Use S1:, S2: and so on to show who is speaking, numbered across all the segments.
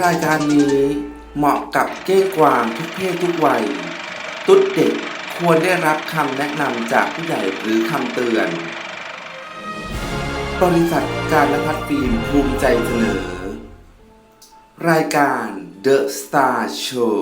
S1: รายการนี้เหมาะกับเก้งกวางทุกเพศทุกวัย ตุ๊ดเด็กควรได้รับคำแนะนำจากผู้ใหญ่หรือคำเตือน บริษัทการละพัดฟิล์มภูมิใจเสนอ รายการ The Star Show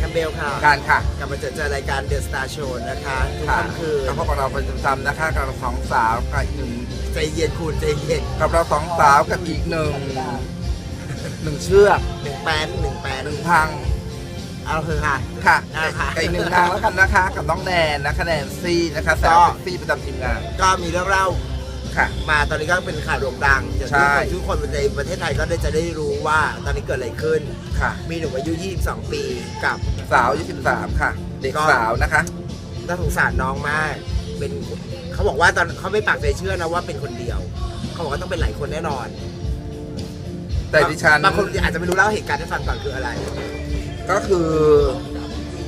S1: สวัสดีค่ะ
S2: คัมเบลค่ะ
S1: การค่ะ
S2: กลับมาเจอเจอรายการ The Star Show นะคะทุก
S1: ค่ะ
S2: ค่ำคืน
S1: กับพวกเราเป็นประจำนะคะกับเราสองสาวกับอีกหนึ่ง
S2: ใจเย็นคุณใจเย็น
S1: กับเราสองสาวกับอีกหนึ่งหนึ่งเชือก
S2: หนึ่งแปนหนึ่งแปน
S1: หนึ่งพัง
S2: เอาคือค่ะ
S1: ค่ะ
S2: อ่าค่ะ
S1: กับอีกหนึ่งทางแล้วกันนะคะ กับน้องแนนนะคะแนนซี่นะคะสาวเซ็กซี่ประจำทีมงาน
S2: ก็มีเรื่องเล่า
S1: ค่ะ
S2: มาตอนนี้ก็เป็นข่าวโด่งดังอย่าง
S1: ใช่
S2: ที่คนทุกคนในประเทศไทยก็ได้จะได้รู้ว่าตอนนี้เกิดอะไรขึ้น
S1: ค่ะ
S2: มีหนุ่มอายุ 22 ปีกับ
S1: สาวอายุ13 ค่ะ เด็ก
S2: ก็
S1: สาวนะคะ
S2: น่าสงสารน้องมาก เป็นเขาบอกว่าตอนเขาไม่ปากใจเชื่อนะว่าเป็นคนเดียว เขาบอกว่าต้องเป็นหลายคนแน่นอน
S1: แต่ดิฉัน
S2: บางคนอาจจะไม่รู้เล่าเหตุการณ์ให้ฟังก่อนคืออะไร
S1: ก็คือ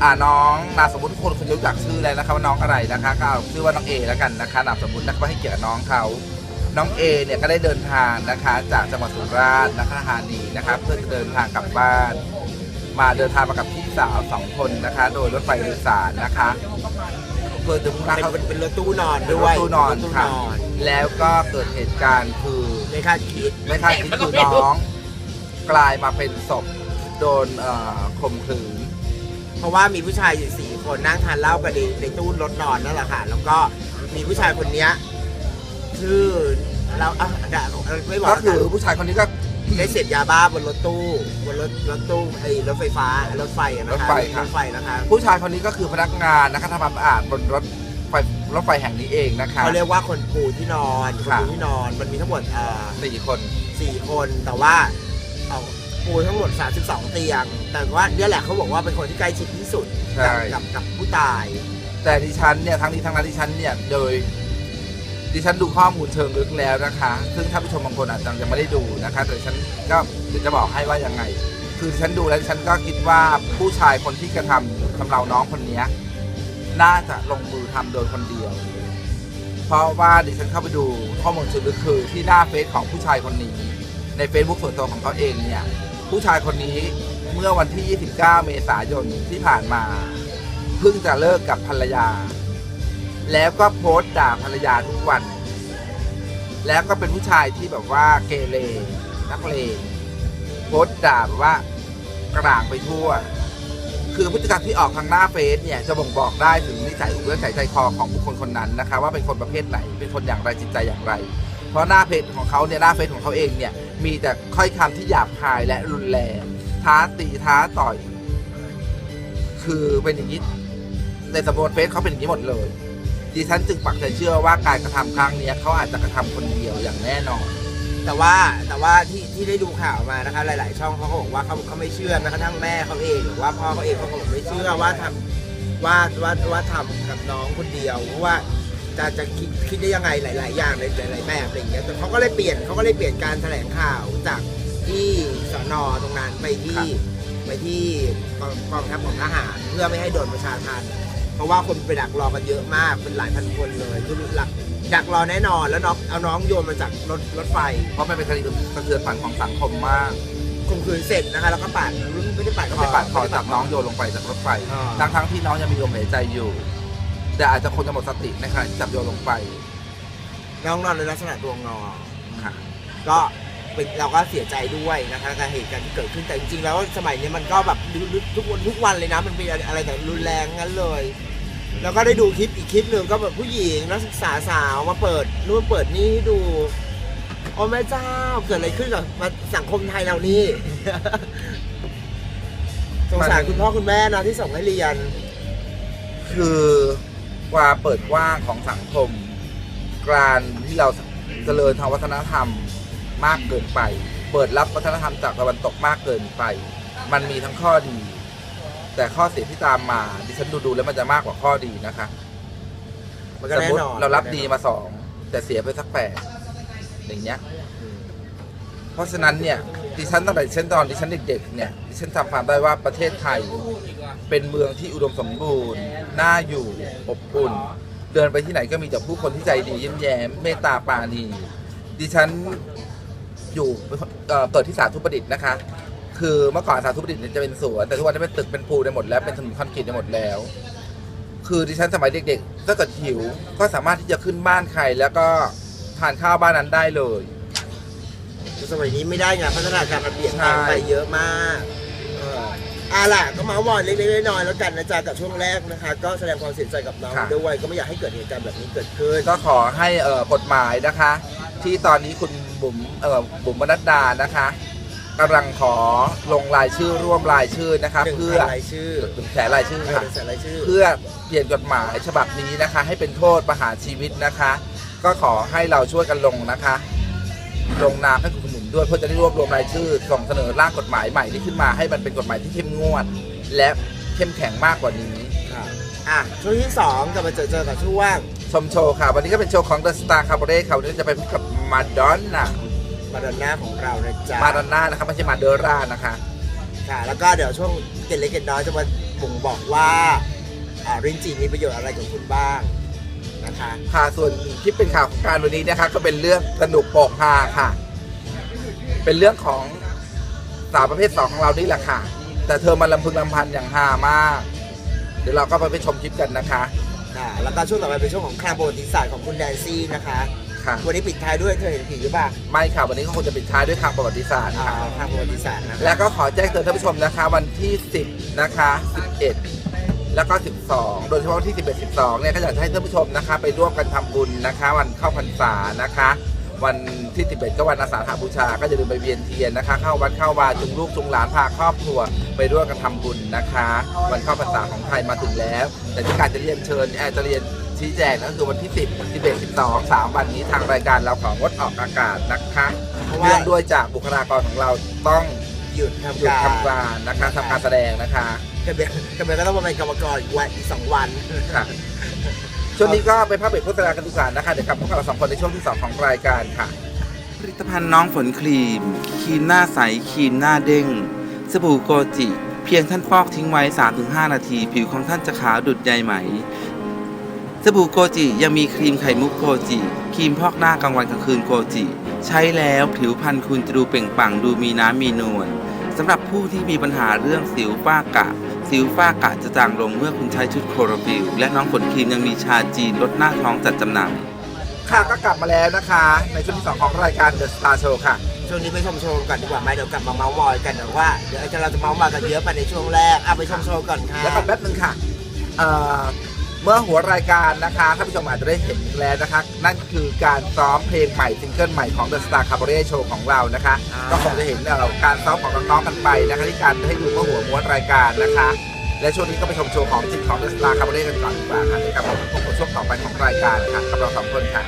S1: อ่าน้องนามสมมติทุกคนคงจะรู้จักชื่อแล้วนะคะว่าน้องอะไรนะคะก็เอาชื่อว่าน้องเอแล้วกันนะคะนามสมมตินะคะให้เกียรติกับน้องเขาน้องเอเนี่ยก็ได้เดินทางนะคะจากจังหวัดสุราษฎร์นะคะธานีนะคะเพื่อจะเดินทางกลับบ้าน มาเดินทางมากับพี่สาวสองคนนะคะ โดยรถไฟโดยสารนะคะเพื่อจะมุ่งหน้า
S2: เป็น
S1: เข้า
S2: เป็นเป็นรถตู้นอน
S1: ด้
S2: ด้
S1: ว
S2: วยย
S1: ตู้นอน
S2: รถตู้
S1: ค่ะ
S2: นอน
S1: แล้วก็เกิดเหตุการณ์คือ
S2: ไม่คาดคิด
S1: ไม่คาดคิดคือน้อง กลายมาเป็นศพโดนเอ่อข่มขืน
S2: เพราะว่ามีผู้ชายอยู่สี่คนนั่งทานเหล้ากันในในตู้รถนอนนั่นแหละค่ะ แล้วก็มีผู้ชายคนเนี้ยชื่อเราอะด่าไม่บอก
S1: ก็คือผู้ชายคนนี้ก็
S2: ได้เสพยาบ้าบนรถตู้บนรถรถตู้ไอ้รถไฟฟ้ารถไฟอะนะคะ
S1: รถไฟค่ะ
S2: รถไฟนะคะ
S1: ผู้ชายคนนี้ก็คือพนักงานนะคะทำความสะอาดบนรถไฟรถไฟแห่งนี้เองนะคะ
S2: เขาเรียกว่าคนปูที่นอนคน
S1: ค่ะ
S2: ปูที่นอนมันมีทั้งหมดอ่า
S1: สี่คน
S2: สี่คนแต่ว่าเอา ปูทั้งหมด 32 เตียง แต่ว่าเนี่ยแหละเขาบอกว่าเป็นคนที่ใกล้ชิดที่สุด
S1: ใช่
S2: กับกับกับผู้ตาย
S1: แต่ดิฉันเนี่ยทั้งนี้ทั้งนั้นดิฉันเนี่ยโดยดิฉันดูข้อมูลเชิงลึกแล้วนะคะ ซึ่งท่านผู้ชมบางคนอาจจะยังไม่ได้ดูนะคะ แต่ดิฉันก็เดี๋ยวจะบอกให้ว่ายังไง คือดิฉันดูแล้วดิฉันก็คิดว่าผู้ชายคนที่กระทำทำเราน้องคนเนี้ยน่าจะลงมือทำโดยคนเดียว เพราะว่าดิฉันเข้าไปดูข้อมูลเชิงลึกคือที่หน้าเฟซของผู้ชายคนนี้ ใน Facebook ส่วนตัวของเขาเองเนี่ย ผู้ชายคนนี้เมื่อวันที่ 29 เมษายนที่ผ่านมา เพิ่งจะเลิกกับภรรยา แล้วก็โพสต์ด่าภรรยาทุกวัน แล้วก็เป็นผู้ชายที่แบบว่าเกเรนักเลงโพสต์ด่าแบบว่ากลางไปทั่ว คือพฤติกรรมที่ออกทางหน้าเฟซเนี่ยจะบ่งบอกได้ถึงนิสัยอุปนิสัยใจคอของบุคคลคนนั้นนะคะว่าเป็นคนประเภทไหนเป็นคนอย่างไรจิตใจอย่างไร เพราะหน้าเพจของเขาเนี่ยหน้าเฟซของเขาเองเนี่ย มีแต่ค่อยคำที่หยาบคายและรุนแรง ท้าตีท้าต่อย คือเป็นอย่างนี้ในสำนวนเฟซเขาเป็นอย่างนี้หมดเลยดิฉันจึงปักใจเชื่อว่าการกระทำครั้งนี้เขาอาจจะกระทำคนเดียวอย่างแน่นอน
S2: แต่ว่าแต่ว่าที่ที่ได้ดูข่าวมานะคะหลาย ๆ ช่องเขาก็บอกว่าเขาเขาไม่เชื่อแม้กระทั่งแม่เขาเองหรือว่าพ่อเขาเองเขาก็บอกไม่เชื่อว่าทำว่าว่าว่าทำกับน้องคนเดียวเพราะว่า จะจะคิดคิดได้ยังไงหลาย ๆ อย่างในหลายๆแบบอะไรอย่างเงี้ยแต่เขาก็เลยเปลี่ยนเขาก็เลยเปลี่ยนการแถลงข่าวจากที่สนตรงนั้นไปที่
S1: ครับ
S2: ไปที่กองกองทัพของทหารเพื่อไม่ให้โดนประชาทันเพราะว่าคนไปดักรอกันเยอะมากเป็นหลายพันคนเลยคือหลักดักรอแน่นอนแล้วน้องเอาน้องโยนมาจากรถรถไฟ
S1: เพราะมันเป็นคดีสะเทือนขวัญของสังคมมาก
S2: ข่มขืนเสร็จนะคะแล้วก็ปาดไม่ได้ปาด
S1: ก็ไปปาดคอจากน้องโยนลงไปจากรถไฟ
S2: อ่า
S1: ทั้งทั้งๆที่น้องยังมีลมหายใจอยู่ แต่อาจจะคนจะหมดสติในขณะที่จับโยนลงไป
S2: น้องนอนในลักษณะตัวงอ
S1: ค่ะ
S2: ก็เป็นเราก็เสียใจด้วยนะคะกับเหตุการณ์ที่เกิดขึ้นแต่จริงๆแล้วสมัยนี้มันก็แบบทุกวันทุกวันเลยนะ มันเป็นอะไรแต่รุนแรงงั้นเลย แล้วก็ได้ดูคลิปอีกคลิปหนึ่งก็แบบผู้หญิงนักศึกษาสาวมาเปิดนู่นเปิดนี่ให้ดูโอ้แม่เจ้าเกิดอะไรขึ้นกับสังคมไทยเรานี่ สงสารคุณพ่อคุณแม่นะที่ส่งให้เรียน
S1: คือ ความเปิดกว้างของสังคม การที่เราเจริญทางวัฒนธรรมมากเกินไป เปิดรับวัฒนธรรมจากตะวันตกมากเกินไป มันมีทั้งข้อดี แต่ข้อเสียที่ตามมาดิฉันดูดูๆแล้วมันจะมากกว่าข้อดีนะคะ
S2: มันก็
S1: สม
S2: แน่
S1: มติ
S2: นอน
S1: เรารับดีมาสองแต่เสียไปสักแปดอย่างเงี้ย
S2: อืม
S1: เพ ราะฉะนั้นเนี่ยดิฉันตั้งแต่ดิฉันตอนดิฉันเด็กๆเนี่ยดิฉันจำความได้ว่าประเทศไทยเป็นเมืองที่อุดมสมบูรณ์ น่าอยู่อบอุ่น เดินไปที่ไหนก็มีแต่ผู้คนที่ใจดียิ้มแย้มเมตตาปราณีดิฉันอยู่เอ่อเกิดที่สาธุประดิษฐ์นะคะ คือเมื่อก่อนสาธุประดิษฐ์จะเป็นสวนแต่ทุกวันนี้เป็นตึกเป็นปูนไปหมดแล้วเป็นถนนคอนกรีตไปหมดแล้ว คือดิฉันสมัยเด็กๆถ้าเกิดหิวก็สามารถที่จะขึ้นบ้านใครแล้วก็ทานข้าวบ้านนั้นได้เลย
S2: สมัยนี้ไม่ได้ไงพัฒนาการมันเปลี่ยนแปลง
S1: ใช่
S2: ไปเยอะมากเอออะล่ะก็เมาส์มอยเล็กๆน้อยๆแล้วกันนะจ๊ะกับช่วงแรกนะคะ ก็แสดงความเสียใจกับน้องด้วยก็ไม่อยากให้เกิดเหตุการณ์แบบนี้เกิดขึ้น
S1: ก็ขอให้เอ่อกฎหมายนะคะ ที่ตอนนี้คุณบุ๋มเอ่อบุ๋มบรรณดานะคะกำลังขอลงรายชื่อร่วมรายชื่อนะคะ
S2: หนึ่ง
S1: เพื่อ
S2: พันรายชื่อ
S1: ถึงแสนรายชื่อ
S2: เออ
S1: ค่ะ
S2: หนึ่งแสนรายชื่อ
S1: เพื่อเปลี่ยนกฎหมายฉบับนี้นะคะ ให้เป็นโทษประหารชีวิตนะคะ ก็ขอให้เราช่วยกันลงนะคะ ลงนามให้คุณหนุนด้วย เพื่อจะได้รวบรวมรายชื่อ ส่งเสนอร่างกฎหมายใหม่ที่ขึ้นมาให้มันเป็นกฎหมายที่เข้มงวด และเข้มแข็งมากกว่านี้
S2: ครับอะช่วงที่สองจะมาเจอเจอกับช่วง
S1: ชมโชว์ค่ะ วันนี้ก็เป็นโชว์ของ The Star Cabaret ค่ะวันนี้จะไปพบกับมาดอนน่า
S2: มาดอนน่าของเรานะจ๊ะ
S1: มาดอนน่านะคะไม่ใช่มาเดอร่านะคะ
S2: ค่ะ แล้วก็เดี๋ยวช่วงเกล็ดเล็กเกล็ดน้อยจะมาบ่งบอกว่าอ่ารินจีมีประโยชน์อะไรกับคุณบ้าง นะคะ
S1: ค่ะส่วนที่เป็นข่าวของการวันนี้นะคะ ก็เป็นเรื่องสนุกโปกฮาค่ะ เป็นเรื่องของสาวประเภทสองของเรานี่แหละค่ะ แต่เธอมาลำพึงลำพันอย่างฮามาก เดี๋ยวเราก็ไปไปชมคลิปกันนะคะ
S2: ค่ะ แล้วก็ช่วงต่อไปเป็นช่วงของคลางประวัติศาสตร์ของคุณแดนซี่นะคะ
S1: ค่ะ
S2: วันนี้ปิดท้ายด้วยเธอเห็นผีหรือเปล่า
S1: ไม่ค่ะ วันนี้ก็คงจะปิดท้ายด้วยทางประวัติศาสตร์
S2: อ่า
S1: ค่ะ
S2: คลางประวัติศาสตร์นะคะ
S1: แล้วก็ขอแจ้งเตือนท่านผู้ชมนะคะ วันที่ 10 นะคะ 11 แล้วก็ 12 โดยเฉพาะวันที่ 11 12 เนี่ยก็อยากจะให้ท่านผู้ชมนะคะ ไปร่วมกันทำบุญนะคะ วันเข้าพรรษานะคะ วันที่ 11 ก็วันอาสาฬหบูชา ก็อย่าลืมไปเวียนเทียนนะคะ เข้าวัดเข้าวาจุงลูกจุงหลานพาครอบครัว ไปร่วมกันทำบุญนะคะ วันเข้าพรรษาของไทยมาถึงแล้ว แต่ที่การจะเรียนเชิญแอร์จะเรียนชี้แจงก็คือวันที่ 10 11 12 3 วันนี้ทางรายการเราของงดออกอากาศนะคะ
S2: เพราะว่า
S1: เนื่องด้วยจากบุคลากรของเราต้อง
S2: หยุดทำ
S1: หยุด
S2: การ
S1: ทำการนะคะทำการแสดงนะคะ
S2: กระเบนกระเบนก็ต้องมาเป็นกรรมกรอีกวันอีกสองวัน
S1: ค่ะช่วงนี้ก็ไปภาพเบรกโฆษณากันดีกว่านะคะเดี๋ยวกลับมาพบกับเราสองคนในช่วงที่2ของรายการค่ะ ผลิตภัณฑ์น้องฝนครีม ครีมหน้าใสครีมหน้าเด้งสบู่โกจิ เพียงท่านฟอกทิ้งไว้ 3-5 นาที ผิวของท่านจะขาวดุดใยไหมสบู่โกจิยังมีครีมไข่มุกโกจิ ครีมพอกหน้ากลางวันกลางคืนโกจิ ใช้แล้วผิวพรรณคุณจะดูเปล่งปลั่งดูมีน้ำมีนวล สำหรับผู้ที่มีปัญหาเรื่องสิวฝ้ากระสิวฝ้ากระจะจางลงเมื่อคุณใช้ชุดโคโรฟิลและน้องฝนครีมยังมีชาจีนลดหน้าท้องจัดจำหน่าย ค่ะก็กลับมาแล้วนะคะ ในช่วงที่2ของรายการ The Star Show ค่ะ
S2: ช่วงนี้ไปชมโชว์กันดีกว่าไหมเดี๋ยวกลับมาเมาส์มอยกันเดี๋ยวว่าเดี๋ยวเราจะเมาส์มอยกันเยอะไปในช่วงแรกอะไปชมโชว์ก่อนค่ะ
S1: แล้วก็แป๊บนึงค่ะเอ่อ เมื่อหัวรายการนะคะท่านผู้ชมอาจจะได้เห็นแล้วนะคะ นั่นคือการซ้อมเพลงใหม่ซิงเกิลใหม่ของ The Star Cabaret Show ของเรานะคะ ก็คงจะเห็นเอ่อการซ้อมของน้องๆกันไปนะคะที่การให้ดูเมื่อหัวม้วนรายการนะคะ และช่วงนี้ก็ไปชมโชว์ของจริงของเดอะสตาร์คาร์บอนเกันก่อนดีกว่าค่ะเดี๋ยวกลับมาพบกับช่วงต่อไปของรายการค่ะกับเราสองคนค่ะ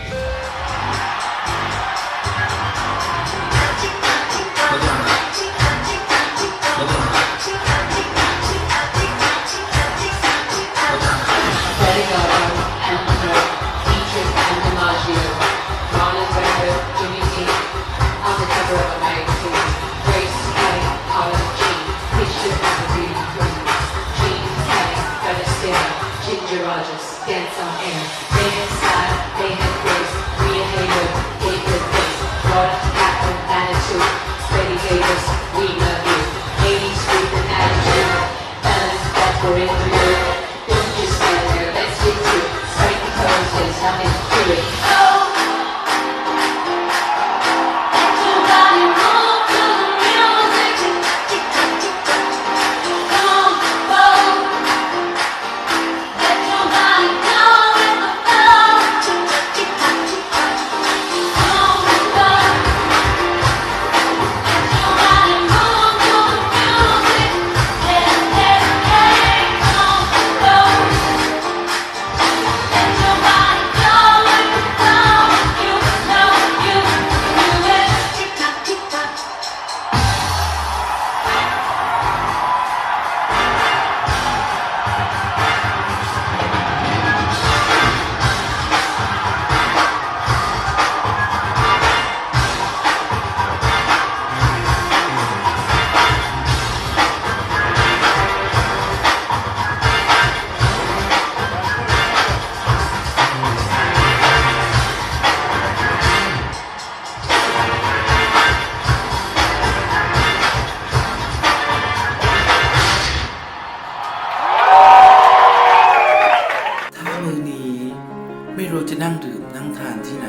S3: ที่ไหน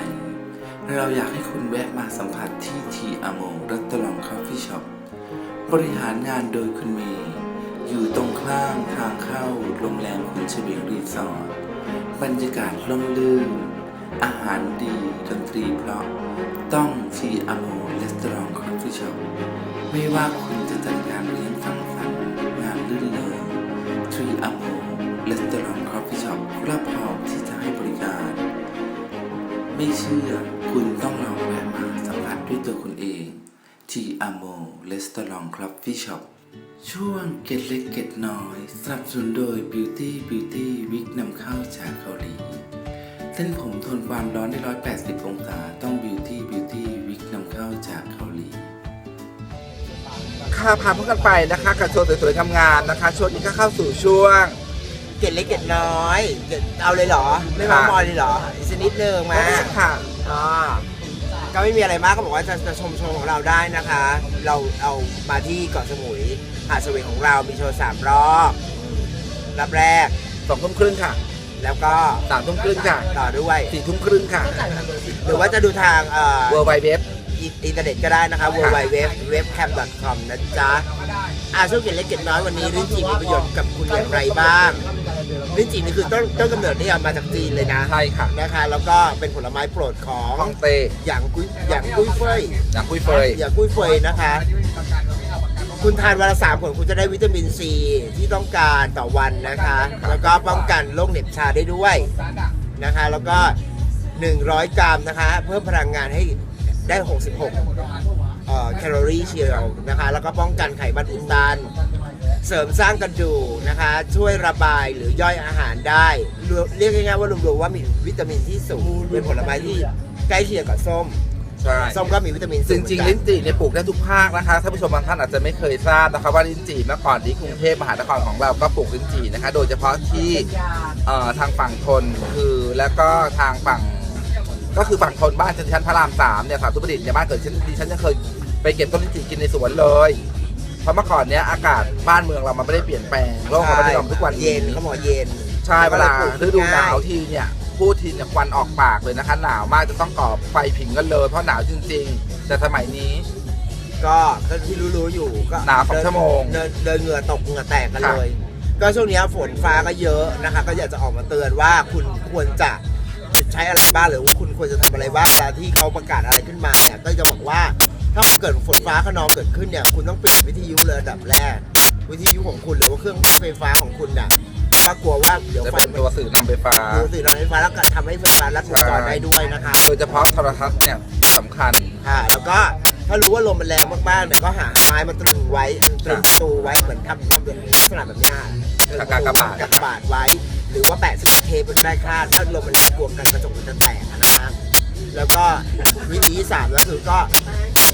S3: เราอยากให้คุณแวะมาสัมผัสที่ทีอโมรัตลองคาเฟ่ช็อปบริหารงานโดยคุณเมย์อยู่ตรงข้างทางเข้าโรงแรมคุณเฉวียงรีสอร์ทบรรยากาศล่มลื่น อาหารดีดนตรีเพราะ ต้องทีอโมรัตลองคาเฟ่ช็อปไม่ว่าคุณจะจัดงานเลี้ยงสังสรรค์งานลื่นเริงทีอโมเลสเตอรองคอฟฟี่ช็อปรับพร้อมที่จะให้บริการ ไม่เชื่อคุณต้องลองแวะมาสัมผัสด้วยตัวคุณเองที่อโมเลสตอรองคอฟฟี่ช็อปช่วงเกตเล็กเกตน้อยสนับสนุนโดย Beauty Beauty วิกนำเข้าจากเกาหลี เส้นผมทนความร้อนได้ 180 องศาต้อง Beauty Beauty วิกนำเข้าจากเกาหลี
S1: ค่ะพาพวกกันไปนะคะกับโชว์สวยๆงามๆนะคะช่วงนี้ก็เข้าสู่ช่วง
S2: เกล็ดเล็กเกล็ดน้อยเกล็ดเอาเลยเหรอ ไม่มา
S1: ค่ะ
S2: มอยเลยเหรออีกสักนิดนึงมา
S1: ค่ะ
S2: อ่าก็ไม่มีอะไรมากก็บอกว่าจะจะชมโชว์ของเราได้นะคะ เราเอามาที่เกาะสมุยหาดสวีของเรามีโชว์สามรอบรับแรก
S1: สองทุ่มครึ่งค่ะ
S2: แล้วก็
S1: สามทุ่มครึ่งค่ะ
S2: ต่อด้วย
S1: สี่ทุ่มครึ่งค่ะ
S2: หรือว่าจะดูทางเอ่อ
S1: เวอร์ไวเว็บ
S2: อินอินเทอร์เน็ตก็ได้นะคะ w w w w e b c a m c o m นะจ๊ะอาช่วงเกล็ดเล็กเกล็ดน้อยวันนี้ลิ้นจี่มีประโยชน์กับคุณอย่างไรบ้าง ลิ้นจี่นี่คือต้นต้นกำเนิดนี่เอามาจากจีนเลยนะ
S1: ใช่ค่ะ
S2: นะคะ แล้วก็เป็นผลไม้โปรดของ
S1: ฮ่องเต้
S2: อย่างกุ้ยอย่างกุ้ยเฟย
S1: อย่างคุยเฟย
S2: อย่างกุ้ยเฟยนะคะ คุณทานวันละสามผลคุณจะได้วิตามินซีที่ต้องการต่อวันนะคะ แล้วก็ป้องกันโรคเหน็บชาได้ด้วยนะคะ แล้วก็ 100 กรัมนะคะ เพิ่มพลังงานให้ได้ 66เอ่อแคลอรี่เชียวนะคะ แล้วก็ป้องกันไขมันอุดตัน เสริมสร้างกระดูกนะคะ ช่วยระบายหรือย่อยอาหารได้รวมเรียกง่ายๆว่ารวมๆว่ามีวิตามินที่สูงเป็นผลไม้ที่ใกล้เคียงกับส้ม
S1: ใช่
S2: ส้มก็มีวิตามิน
S1: จ
S2: สูง
S1: ริง
S2: เห
S1: ๆ
S2: มือ
S1: ลิ้
S2: น
S1: น
S2: กัน
S1: จี่เนี่ยปลูกได้ทุกภาคนะคะท่านผู้ชมบางท่านอาจจะไม่เคยทราบนะคะว่าลิ้นจี่เมื่อก่อนที่กรุงเทพมหานครของเราก็ปลูกลิ้นจี่นะคะ โดยเฉพาะที่เอ่อทางฝั่งทนคือแล้วก็ทางฝั่ง ก็คือฝั่งทนบ้านชั้นพระรามสามเนี่ยสาธุประดิษฐ์เนี่ยบ้านเกิดฉันดิฉันยังเคยไปเก็บต้นลิ้นจี่กินในสวนเลย เพราะเมื่อก่อนเนี้ยอากาศบ้านเมืองเรามันไม่ได้เปลี่ยนแปลงโลกมันไม่ได้ยอมทุกวัน
S2: เย็นเขาบอกเย็น
S1: ใช่เวลาฤดูหนาว
S2: ที่
S1: ทีเนี่ยพูดทีเนี่ยควันออกปากเลยนะคะหนาวมากจะต้องก่อไฟผิงกันเลย เพราะหนาวจริง ๆ แต่สมัยนี้
S2: ก็ก็ที่รู้ๆอยู่ก็
S1: หนาวสองชั่วโมง
S2: เดินเดินเหงื่อตกเหงื่อแตกกัน
S1: ค่ะ
S2: เลย ก็ช่วงนี้ฝนฟ้าก็เยอะนะคะ ก็อยากจะออกมาเตือนว่าคุณควรจะใช้อะไรบ้างหรือว่าคุณควรจะทำอะไรบ้างเวลาที่เขาประกาศอะไรขึ้นมาเนี่ยก็จะบอกว่า ถ้าเกิดฝนฟ้าขนองเกิดขึ้นเนี่ยคุณต้องปิดวิทยุเลยอันดับแรก วิทยุของคุณหรือว่าเครื่องใช้ไฟฟ้าของคุณน่ะว่ากลัวว่าเดี๋ยว
S1: จะ
S2: ไฟ
S1: เป็น
S2: มัน
S1: ตัวสื่อนำไฟฟ้า
S2: ดูสื่อนำไฟฟ้าแล้วก็ทำให้ไฟฟ้าลัดวงจรได้ด้วยนะคะ
S1: โดยเฉพาะโทรทัศน์เนี่ยสำคัญ
S2: ค่ะแล้วก็ถ้ารู้ว่าลมมันแรงมากๆเนี่ยก็หาไม้มาตรึงไว้ตรึงประตูไว้เหมือนทำทำเป็นลักษณะแบบเนี้ยตรึง
S1: กากบาท
S2: กากบาทไว้ หรือว่าแปะสวิตช์เทปไว้ก็ได้ค่ะถ้าลมมันแรงกลัวกันกระจกมันจะแตกอะนะคะ แล้วก็วิธีที่สามก็คือก็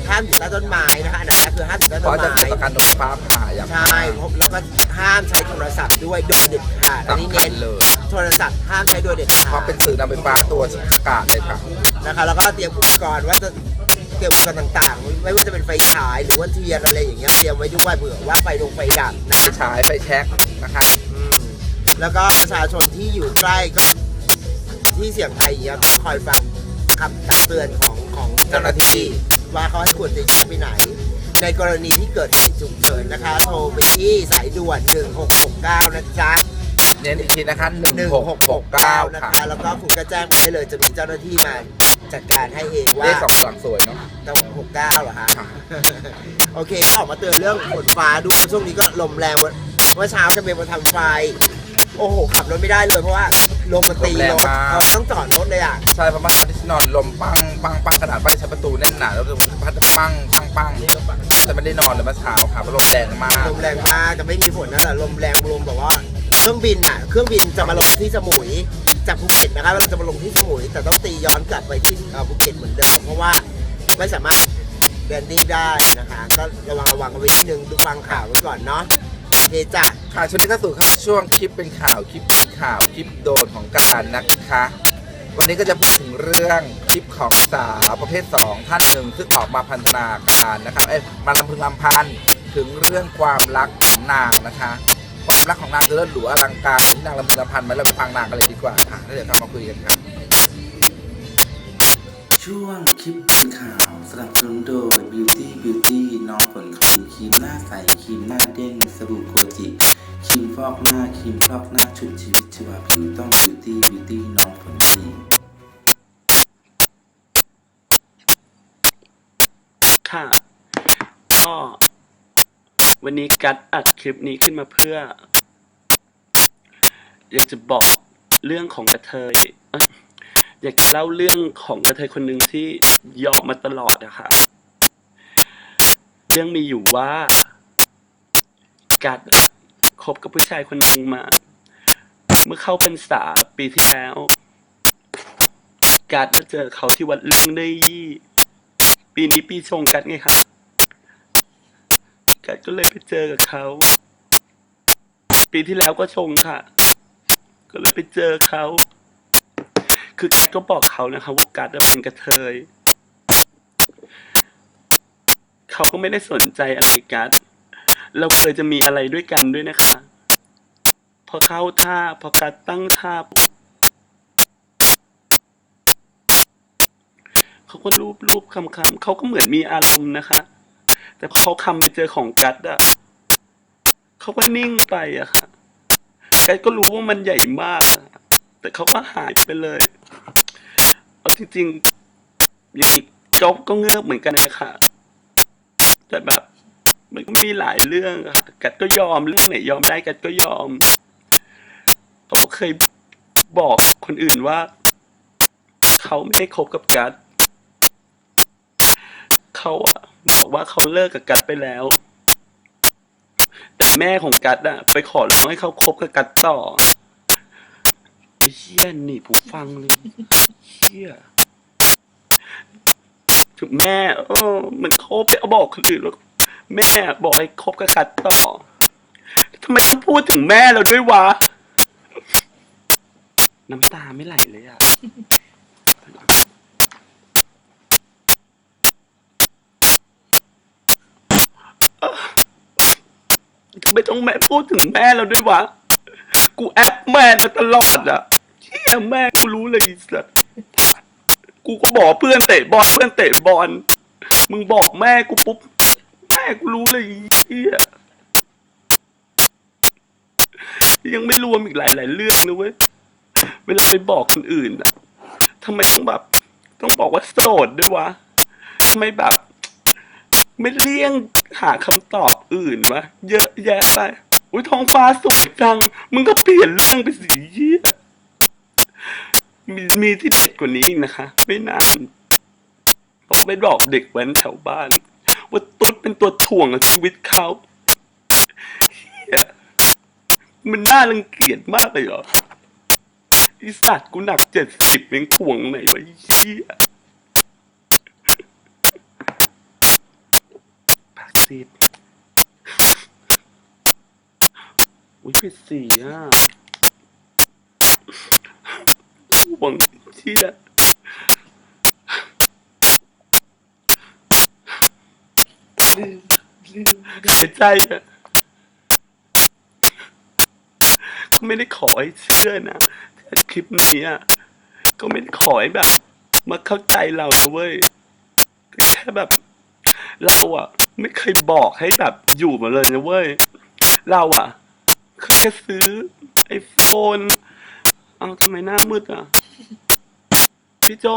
S2: ห้ามอยู่ใต้ต้นไม้นะคะอันดับแรกคือห้ามอยู่ใต้
S1: เพ
S2: ต้น
S1: ราะจะ
S2: ไม้
S1: เกิดต่อการโดนฟ้าผ่าอย่าง
S2: ใช่แล้วก็ห้ามใช้โทรศัพท์ด้วยโดยเด็ดขาดอันนี้
S1: สำคั
S2: เน้
S1: ญ
S2: น
S1: เลย
S2: โทรศัพท์ห้ามใช้โดยเด็ดขาด
S1: เพราะเป็นสื่อนำไฟฟ้าตัวฉกาจเลยค่ะ
S2: นะคะแล้วก็เตรียมอุปกรณ์ว่าจะเตรียมอุปกรณ์ต่างๆ ไม่ว่าจะเป็นไฟฉายหรือว่าเทียนอะไรอย่างเงี้ยเตรียมไว้ด้วยเผื่อว่าไฟลงไฟดับนะ
S1: ไฟฉายไฟแช็กนะคะ
S2: อืมแล้วก็ประชาชนที่อยู่ใกล้ก็ที่เสี่ยงภัยอย่างเงี้ยก็คอยฟัง คำตักเตือนของของเจ้าหน้าที่ว่าเขาให้ควรจะย้ายไปไหน ในกรณีที่เกิดเหตุฉุกเฉินนะคะ โทรไปที่สายด่วน 1669 นะจ๊ะ
S1: เน้นอีกทีนะคะ
S2: 1669
S1: 1669
S2: นะ
S1: ค่ะ
S2: คะ แล้วก็คุณก็แจ้งไปได้เลยจะมีเจ้าหน้าที่มาจัดการให้เอง
S1: เล
S2: ว่า
S1: ขสองหลังสวยเนาะ
S2: ต้อง69เหรอฮะ
S1: ค่ะ
S2: โอเคก็ออกมาเตือนเรื่องฝนฟ้าด้วยช่วงนี้ก็ลมแรงวันเมื่อเช้าจะเป็นมาทำไฟ โอ้โห ขับรถไม่ได้เลยเพราะว่าลมมันตี
S1: ลมแรง
S2: รถ
S1: มาก
S2: เออต้องจอดรถเลยอะ
S1: ใช่เพราะเมื่อคืนที่ นอนลมปังปังปังขนาดบ้านใช้ประตูแน่นหนาแล้วพัดปังปังปังแต่ไม่ได้นอนเลยเมื่อเช้าค่ะเพราะลมแรงมาก
S2: ลมแรงมากจะไม่มีฝนนะแต่ลมแรงลมแบบว่าเครื่องบินอะ เครื่องบินจะมาลงที่สมุยจากภูเก็ตนะครับเราจะมาลงที่สมุย แต่ต้องตีย้อนกลับไปที่เอ่อภูเก็ตเหมือนเดิมเพราะว่าไม่สามารถแลนดิ้งได้นะคะก็ระวังระวังกันไว้นิดนึงดูฟังข่าวไว้ก่อนเนาะโอเคจ้ะ
S1: ค่ะช่วงนี้ก็สู่เข้าช่วงคลิปเป็นข่าวคลิปเป็นข่าวคลิปโดนของการนะคะ วันนี้ก็จะพูดถึงเรื่องคลิปของสาวประเภท 2 ท่านหนึ่งซึ่งออกมาพันธนาการนะครับเอ้ยมาลำพึงลำพันถึงเรื่องความรักของนางนะคะ ความรักของนางจะเลิศหรูอลังการที่นางลำพึงลำพันไหมเราไปฟังนางกันเลยดีกว่าค่ะแล้วเดี๋ยวกลับมาคุยกันค่ะ
S3: ช่วงคลิปเป็นข่าวสนับสนุนโดย Beauty Beauty น้องฝนเขามีครีมหน้าใสครีมหน้าเด้งสบู่โกจิ ครีมฟอกหน้าครีมฟอกหน้าชุดชีวิตชีวาผิวต้อง Beauty Beauty น้องฝนครีม
S4: ค่ะ ก็วันนี้กัดอัดคลิปนี้ขึ้นมาเพื่อ อยากจะบอกเรื่องของกระเทยอยากจะเล่าเรื่องของกระเทยคนหนึ่งที่ยอมมาตลอดอะค่ะ เรื่องมีอยู่ว่ากัด คบกับผู้ชายคนหนึ่งมา เมื่อเข้าพรรษาปีที่แล้วกัดมาเจอเขาที่วัดเรื่องได้ยี่ ปีนี้ปีชงกัดไงครับกัดก็เลยไปเจอกับเขา ปีที่แล้วก็ชงค่ะ ก็เลยไปเจอเขา คือกัดก็บอกเขานะคะ ว่ากัดน่ะเป็นกระเทย เขาก็ไม่ได้สนใจอะไรกัด เราเคยจะมีอะไรด้วยกันด้วยนะคะ พอเข้าท่า พอกัดตั้งท่าปุ๊บเขาก็รูปรูปคำคำเขาก็เหมือนมีอารมณ์นะคะ แต่พอเขาคำไปเจอของกัดอะเขาก็นิ่งไปอะค่ะกัดก็รู้ว่ามันใหญ่มากอะแต่เขาก็หายไปเลยเอาจริงๆอย่างนี้จ๊อบก็เงือกเหมือนกันนะคะแต่แบบ มันก็มีหลายเรื่องค่ะกัดก็ยอมเรื่องไหนยอมได้กัดก็ยอม เขาก็เคยบอกคนอื่นว่า เขาไม่ได้คบกับกัดเขาอะบอกว่าเขาเลิกกับกัดไปแล้ว แต่แม่ของกัดอะไปขอร้องให้เขาคบกับกัดต่อไอ้เฮี้ยนี่ผมฟังเลยเฮี้ยถึงแม่ เออ มันเขาไปเอาบอกคนอื่นแล้ว แม่บอกให้คบกับกัดต่อทำไมต้องพูดถึงแม่เราด้วยวะ น้ำตาไม่ไหลเลยอะทำไมต้องแม่พูดถึงแม่เราด้วยวะ กูแอปแม่มาตลอดอะเชี่ยแม่กูรู้เลยอ้สัสกูก็บอกเพื่อนเตะบอลเพื่อนเตะบอล มึงบอกแม่กูปุ๊บ กูรู้เลยเชี่ยยังไม่รวมอีกหลาย ๆ เรื่องนะเว้ย เวลาไปบอกคนอื่นอะทำไมต้องแบบ ต้องบอกว่าโสดด้วยวะทำไมแบบ ไม่เลี่ยงหาคำตอบอื่นวะ เยอะแยะไปอุ้ยท้องฟ้าสวยจัง มึงก็เปลี่ยนเรื่องไปสิเยี่ยมีมีที่เด็ดกว่านี้อีกนะคะ ไม่นานต้องไปบอกเด็กแว้นแถวบ้าน ว่าตุ๊ดเป็นตัวถ่วงชีวิตเขาเหี้ยมันน่ารังเกียจมากเลยเหรอไอสัตว์กูหนักเจ็ดสิบยังถ่วงไหนวะไอ้เหี้ยปากซีดอุ้ยเป็ดสีอะถ่วงเชีย เสียใจอะก็ไม่ได้ขอให้เชื่อนะแต่คลิปนี้อะก็ไม่ได้ขอให้แบบ มาเข้าใจเรานะเว้ยแต่แค่แบบ เราอะไม่เคยบอกให้แบบอยู่มาเลยนะเว้ย เราอะเคือแค่ซื้อไอโฟนเอาทำไมหน้ามืดอะ พี่โจ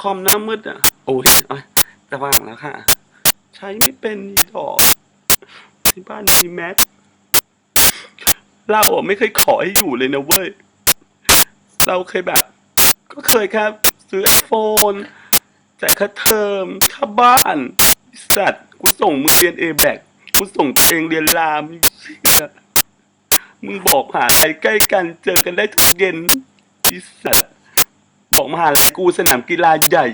S4: คอมหน้ามืดอะ โอ้ยเอาสว่างแล้วค่ะ ใช้ไม่เป็นอีดอกที่บ้านมีแม็กเราอะไม่เคยขอให้อยู่เลยนะเว้ย เราเคยแบบ ก็เคยครับ ซื้อไอโฟนจ่ายค่าเทอมค่าบ้านสัตว์กูส่งมึงเรียนเอแบกกูส่งตัวเองเรียนรามเชี่ยมึงบอกมหาลัยใกล้กันเจอกันได้ทุกเย็นอ้สัตว์บอกมหาลัยกูสนามกีฬาใหญ่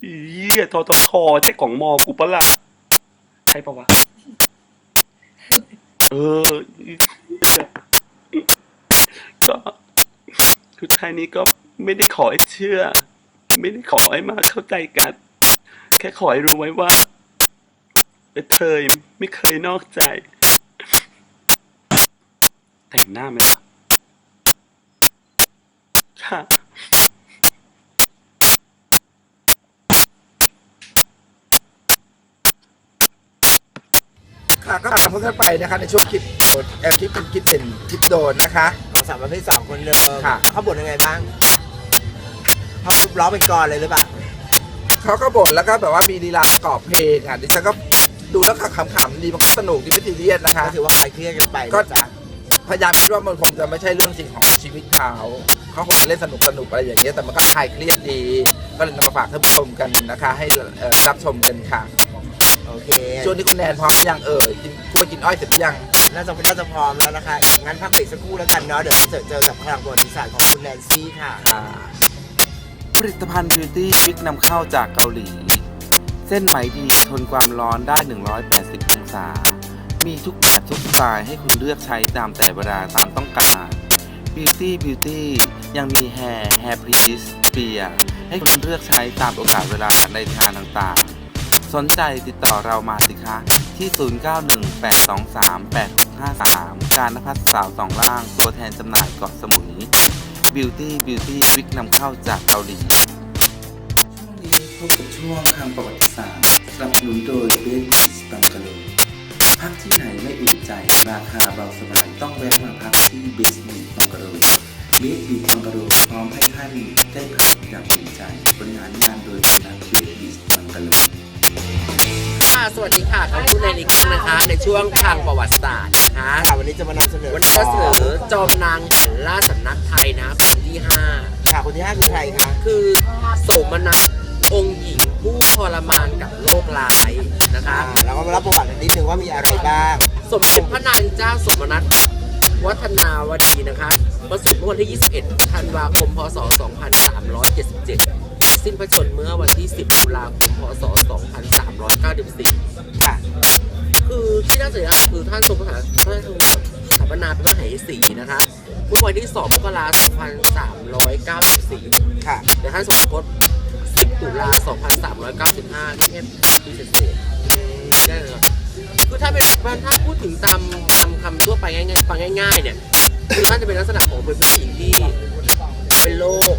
S4: เหี้ยทอทอทอใช่ของมอกูปะล่ะใช่ปะวะ เอออีเหี้ยก็สุดท้ายนี้ก็ไม่ได้ขอให้เชื่อ ไม่ได้ขอให้มาเข้าใจกัน แค่ขอให้รู้ไว้ว่าเธอไม่เคยนอกใจ แต่งหน้าไหมวะค่ะ
S1: ค่ะก็ตามพวกท่านไปนะคะในช่วงคลิปโดนเอ่อคลิปเป็นคลิปเด่นคลิปโดนนะคะ
S2: ของสาวประเภทสองคนเดิม
S1: ค่ะ
S2: เขาบ่นยังไงบ้างเขาร้องเป็นกรเลยหรือเปล่า
S1: เขาก็บ่นแล้วก็แบบว่ามีลีลาประกอบเพลงอะดิฉันก็ดูแล้วก็ขำๆดีมันก็สนุกดีไม่ซีเรียสนะคะ
S2: ก็ถือว่าคลายเครียดกันไป
S1: ก็
S2: นะจ๊ะ
S1: พยายามคิดว่ามันคงจะไม่ใช่เรื่องจริงของชีวิตเขาเขาคงจะเล่นสนุกสนุกๆอะไรอย่างเงี้ยแต่มันก็คลายเครียดดี ก็เลยนำมาฝากท่านผู้ชมกันนะคะ ให้เอ่อรับชมกันค่ะ
S2: โอเค
S1: ช่วงนี้คุณแนนพร้อมยังเอ่ยกินกล้วยกินอ้อยเสร็จหรือยัง
S2: น่าจะน่าจะพร้อมแล้วนะคะงั้นพักเบรกสักครู่แล้วกันเนาะเดี๋ยวจะเจอเจอกับพลังประวัติศาสตร์ของคุณแนนซี่ค่ะ
S1: ค่ะ
S3: ผลิตภัณฑ์บิวตี้วิกนำเข้าจากเกาหลี เส้นไหมดีทนความร้อนได้ 180 องศา มีทุกแบบทุกสไตล์ให้คุณเลือกใช้ตามแต่เวลาตามต้องการ Beauty Beauty ยังมี Hair Hair Please เปียให้คุณเลือกใช้ตามโอกาสเวลาในงานต่างๆ สนใจติดต่อเรามาสิคะ ที่ 0918238653 การนภัสสาวสองล่าง ตัวแทนจำหน่ายเกาะสมุย Beauty Beauty วิกนำเข้าจากเกาหลี ช่วงนี้พบกับช่วงทางประวัติศาสตร์สนับสนุนโดยเบสบีสบังกะโลพักที่ไหนไม่อุ่นใจ ราคาเบาสบายต้องแวะมาพักที่เบสบีบังกะโลเบสบีบังกะโลพร้อมให้ท่านได้พักอย่างอุ่นใจบริหารงานโดยคณะเบสบีบังกะโล
S5: ค่ะสวัสดีค่ะขอบคุณในอีกครั้งนะคะ ในช่วงทางประวัติศาสตร์นะคะ
S2: ค่ะวันนี้จะมานำเสนอ
S5: วันนี้ก็เสนอจอมนางหันล่าสำนักไทยนะคนที่
S2: ค่ะคนที่ห้าคือใครคะ
S5: 5 คือโสมนัสองค์หญิงผู้ทรมานกับโรคร้ายนะคะ
S2: อ่าเราก็มารับประวัตินิดนึงว่ามีอะไรบ้าง
S5: สมเด็จพระนางเจ้าสมนัสวัฒนาวดีนะคะประสูติเมื่อวันที่ 21 ธันวาคม พศ 2377 สิ้นพระชนม์เมื่อวันที่ 10 ตุลาคม พศ 2394
S2: ค่ะ
S5: คือที่น่าสนใจคือท่านทรงประสาท่านทรงสถาปนาเป็นมหาเศรีนะคะเมื่อวันที่ 2 มกราคม 2394
S2: ค่ะ
S5: แต่ท่านสมรส10 ตุลา 2395ก็แค่ปีเศษๆได้เลยคือถ้าเป็นถ้าพูดถึงตามตามคำทั่วไปง่ายๆฟังง่าย ๆ เนี่ยคือท่านจะเป็นลักษณะของเป็นผู้หญิงที่เป็นโรค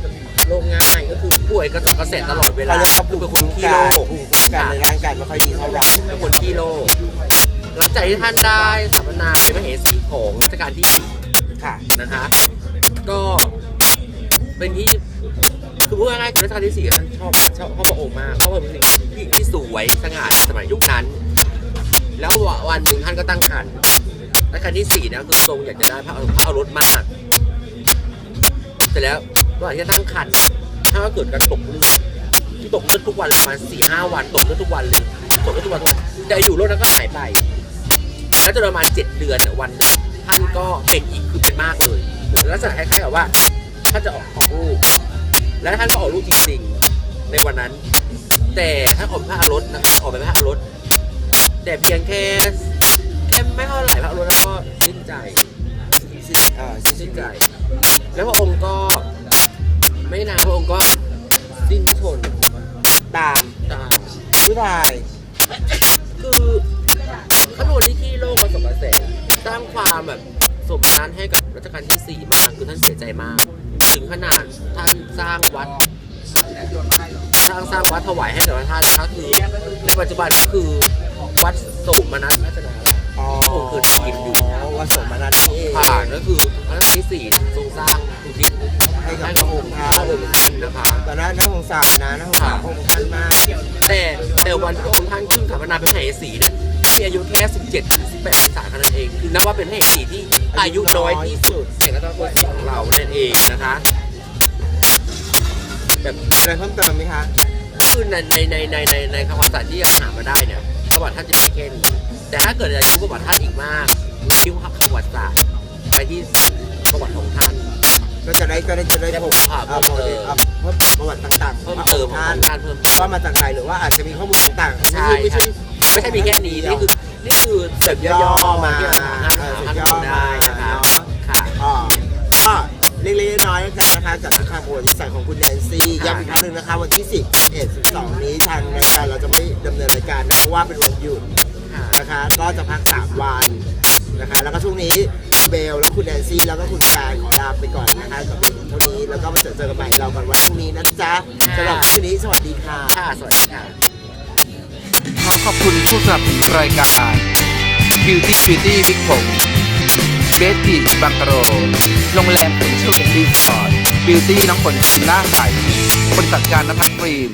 S5: โรคง่าย ก็คือป่วยกระสอบกระแสะตลอดเวลา
S2: เขาเรียกว่า
S5: คื
S2: ภู
S5: อ
S2: มิ
S5: เป็นคน
S2: คุ้ม
S5: ขี้
S2: กั
S5: โร
S2: น
S5: ค
S2: ภูมิคุ้มกันในร่างกายไม่ค่อยดีเท่าไหร่
S5: เป็นคนขี้โรคหลังจากที่ท่านได้สถาปนาเป็นมเหสีของรัชกาลที่สี่
S2: ค่ะ
S5: นะคะก็เป็นที่คือพูดง่ายๆคือรัชกาลที่สี่ท่านชอบชอบชอบพระองค์มากเพราะว่าเป็นสิ่งที่หญิงที่สวยสง่าในสมัยยุคนั้น แล้ววันหนึ่งท่านก็ตั้งครรภ์และครรภ์ที่สี่นะคือทรงอยากจะได้พระพระโอรสมากแต่แล้ว ระหว่างที่ตั้งครรภ์ท่าเกิดการตกเลือดตกเลือดทุกวันประมาณสี่ห้าวันตกเลือดทุกวันเลยตกเลือดทุกวันทุกวันแต่อยู่โรคนั้นก็หายไป แล้วจนประมาณเจ็ดเดือนน่ะวันหนึ่งท่านก็เป็นอีกคือเป็นมากเลยลักษณะคล้ายๆกับว่าท่านจะออกออกลูกและท่านก็ออกลูกจริงๆในวันนั้น แต่ท่านออกพระอรสนะครับออกเป็นพระอรสแต่เพียงแค่แค่ไม่เท่าไหร่พระอรสแล้วก็สิ้นใจ
S2: สิ
S5: สิ้นใจแล้วพระองค์ก็ ไม่นานพระองค์ก็สิ้นพระชนม์
S2: ตาม
S5: ตาม
S2: ผู้ชาย
S5: คือขนวนที่ที่โลกประสบกระแสสร้างความแบบสมนั้นให้กับรัชกาลที่สี่มาก คือท่านเสียใจมาก ถึงขนาดท่านสร้างวัดสร้างสร้างวัดถวายให้กับพระท่านก็คือในปัจจุบันก็คือวัดโสมนัสรัชนารา
S2: อ๋อ
S5: โอ้คือได้ยินอยู่
S2: วัดสมนัตนี่เอง
S5: ผ่านก็คือรัชกาลที่สี่ทรงสร้างอุทิศ
S2: ให้กับ
S5: ให้
S2: พ
S5: กับ
S2: ระ
S5: อ
S2: องง
S5: ค์
S2: ค์
S5: ท่า
S2: ท่าน
S5: นองค์ท่านนะคะ
S2: ตอนนั้นน่าสงสารนะน่าสงสารพระองค์ท่านมาก
S5: แต่แต่วันที่พระองค์ท่านขึ้นขับนาเป็นพระเหสีเนี่ยท่านมีอายุแค่ 17ถึง18พรรษาเท่านั้นเอง คือนับว่าเป็นพระเหสีที่อายุน้อยที่สุดในรัตนโกสินทร์ของเรานั่นเองนะคะแบบ
S2: มีอะไรเพิ่มเติมไหมคะ
S5: คือในในในในในในคำภาษาที่ยังหามาได้เนี่ยประวัติท่านจะมีแค่นี้แต่ถ้าเกิดอายุประวัติท่านอีกมากอายุประวัติศาสตร์ไปที่ประวัติของท่าน
S2: ก็จะได้ก็ได้จะได้
S5: ได้
S2: พบ
S5: ค่ะ
S2: อ่า
S5: เพิ่มเติม
S2: อ่าเพิ่มประวัติต่างๆ
S5: เพิ่ม
S2: พระ
S5: เติ
S2: อ
S5: ม
S2: งค์
S5: ขอ
S2: ท่างน
S5: ท่านเพิ่มเติม
S2: ว่ามาจากไหนหรือว่าอาจจะมีข้อมูลต่างๆ
S5: ใช่
S2: ไม่ใช่
S5: ไม่ใช่มีแค่นี้นี่คือนี่คือแบบย่อๆมาที่เราสามารถ
S2: เออ
S5: หาข้อมูลได้นะครับ
S2: เนาะ
S5: ค่ะ
S2: อ่าก็เล็กๆน้อยๆแล้วกันนะคะจากข่าวประวัติศาสตร์ของคุณแนนซี่ย้ำอีกครั้งหนึ่งนะคะวันที่ 10 11 12 นี้ทางรายการเราจะไม่ดำเนินรายการนะเพราะว่าเป็นวันหยุด
S5: ค่ะ
S2: นะคะ ก็จะพัก 3 วัน นะคะ แล้วก็ช่วงนี้คุณเบลแล้วคุณแนนซี่แล้วก็คุณการขอลาไปก่อนนะคะกับเพียงเท่านี้แล้วก็มาเจอเจอกันใหม่เรากันวันพรุ่งนี้นะจ๊ะสำหรับคืนนี้สวัสดีค่ะ
S5: ค่ะสวัสดีค่ะ
S1: ขอขอบคุณผู้สนับสนุนรายการ Beauty Beauty วิกผมเบสบีบังกะโร โรงแรมคุณเชลรีสอร์ท Beauty น้องฝนคนหน้าใสบริษัทการนภัทรครีม